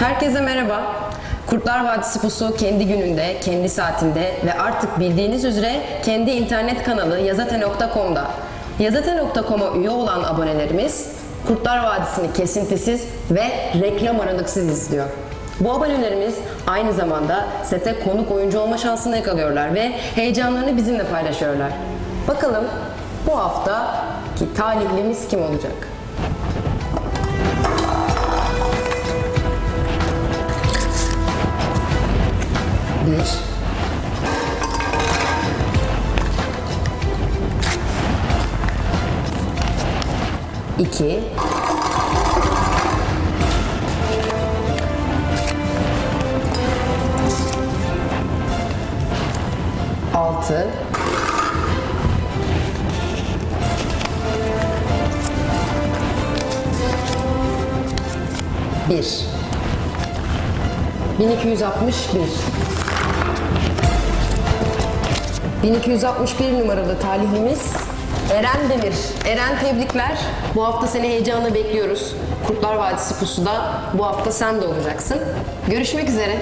Herkese merhaba. Kurtlar Vadisi Pusu kendi gününde, kendi saatinde ve artık bildiğiniz üzere kendi internet kanalı yazate.com'da. Yazate.com'a üye olan abonelerimiz Kurtlar Vadisi'ni kesintisiz ve reklam aralıksız izliyor. Bu abonelerimiz aynı zamanda sete konuk oyuncu olma şansını yakalıyorlar ve heyecanlarını bizimle paylaşıyorlar. Bakalım bu hafta ki talihlimiz kim olacak? Bir. İki. Altı. Bir. 1261. 1261 numaralı talihlimiz Eren Demir. Eren tebrikler. Bu hafta seni heyecanla bekliyoruz. Kurtlar Vadisi Pusu'da bu hafta sen de olacaksın. Görüşmek üzere.